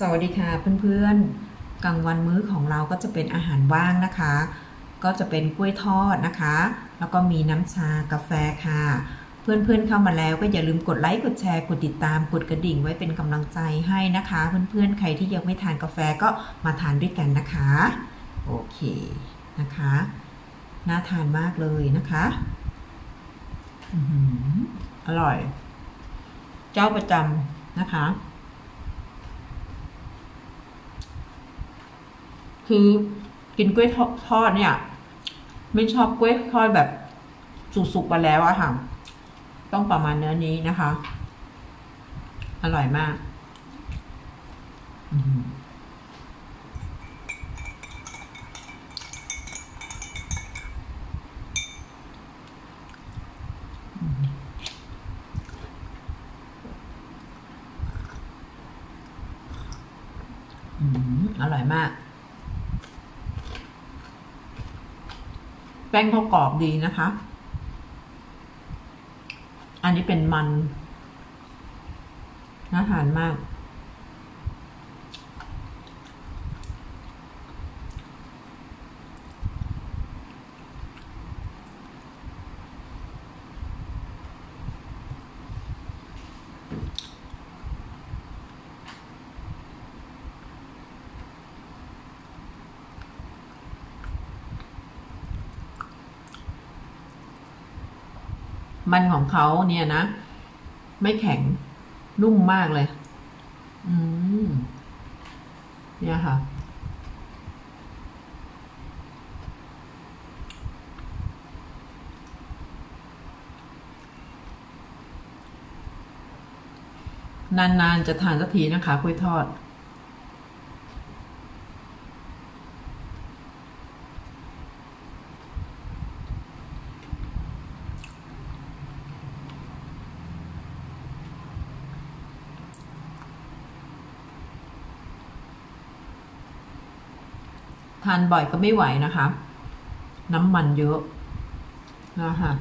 สวัสดีค่ะเพื่อนๆ กลางวันมื้อของเราก็จะเป็นอาหารว่างนะคะ ก็จะเป็นกล้วยทอดนะคะ แล้วก็มีน้ำชากาแฟค่ะ เพื่อนๆเข้ามาแล้วก็อย่าลืมกดไลค์กดแชร์กดติดตามกดกระดิ่งไว้เป็นกำลังใจให้นะคะ เพื่อนๆ ใครที่ยังไม่ทานกาแฟก็มาทานด้วยกันนะคะ โอเคนะคะ น่าทานมากเลยนะคะอืออร่อย เจ้าประจำนะคะ คือกินกล้วยทอดเนี่ย ไม่ชอบกล้วยทอดแบบสุกๆไปแล้วอะค่ะ ต้องประมาณเนื้อนี้นะคะ อร่อยมากอื้อหืออื้อหืออร่อยมาก ป้งเขากรอบดีนะคะ อันนี้เป็นมันน่าทานมาก มันของเขาเนี่ยนะ ไม่แข็งนุ่มมากเลย อืม เนี่ยค่ะ นาน ๆ จะทานสักทีนะคะกล้วยทอด ทานบ่อยก็ไม่ไหวนะคะ น้ำมันเยอะนะคะ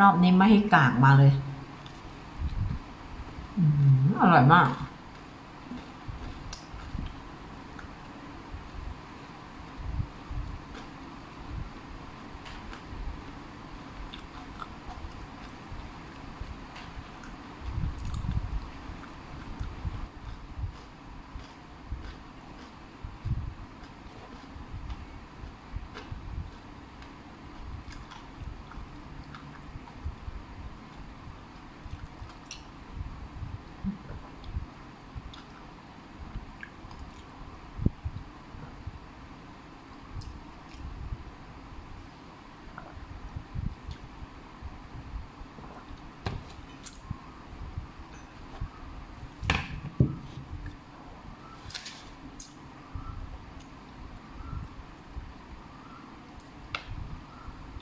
รอบนี้ไม่ให้กากมาเลยออร่อยมาก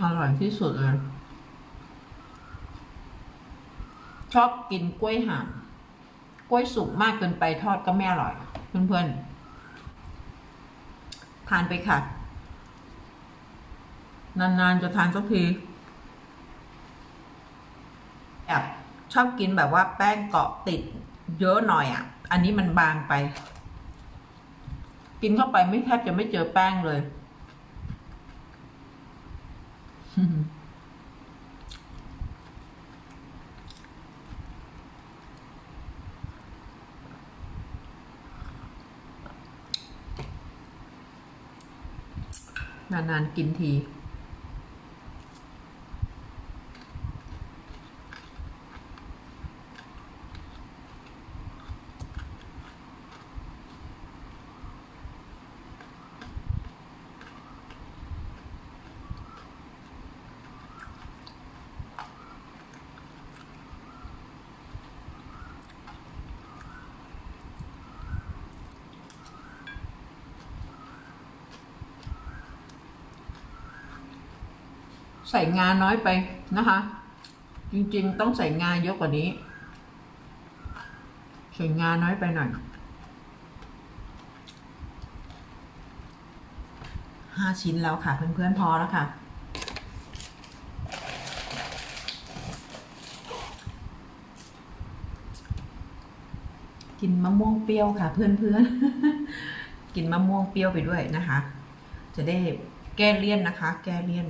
อร่อยที่สุดเลย ชอบกินกล้วยห่ามกล้วยสุกมากเกินไปทอดก็ไม่อร่อย เพื่อนๆ ทานไปค่ะ นานๆจะทานสักทีแบบชอบกินแบบว่าแป้งเกาะติดเยอะหน่อยอะ อันนี้มันบางไป กินเข้าไปไม่แทบจะไม่เจอแป้งเลย นานๆกินที ใส่งาน้อยไปนะคะ จริงๆ ต้องใส่งาเยอะกว่านี้ ใส่งาน้อยไปหน่อยห้าชิ้นแล้วค่ะ เพื่อนๆพอแล้วค่ะกินมะม่วงเปรี้ยวค่ะ เพื่อนๆ กินมะม่วงเปรี้ยวไปด้วยนะคะ จะได้แก้เลี่ยนนะคะ แก้เลี่ยน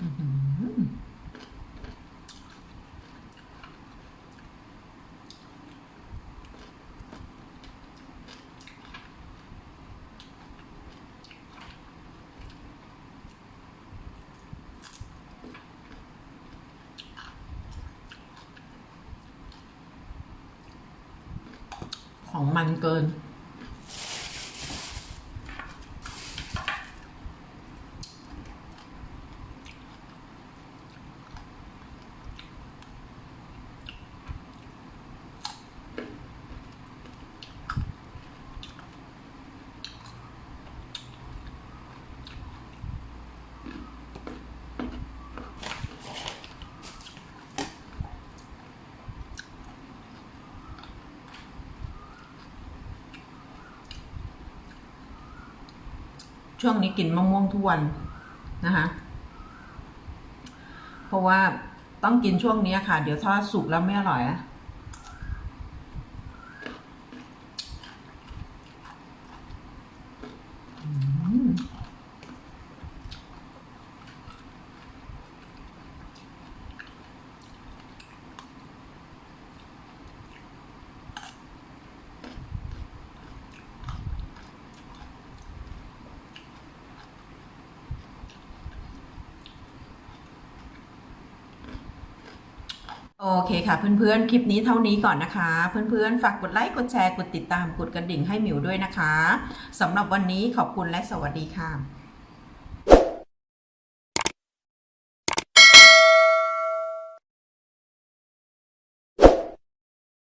อื้อหือ ของมันเกิน ช่วงนี้กินมะม่วงทุกวันนะคะเพราะว่าต้องกินช่วงนี้ค่ะ เดี๋ยวถ้าสุกแล้วไม่อร่อยอะอืม โอเคค่ะ เพื่อนๆ คลิปนี้เท่านี้ก่อนนะคะ เพื่อนๆ ฝากกดไลค์ กดแชร์ กดติดตาม กดกระดิ่งให้หมิวด้วยนะคะสำหรับวันนี้ขอบคุณและสวัสดีค่ะ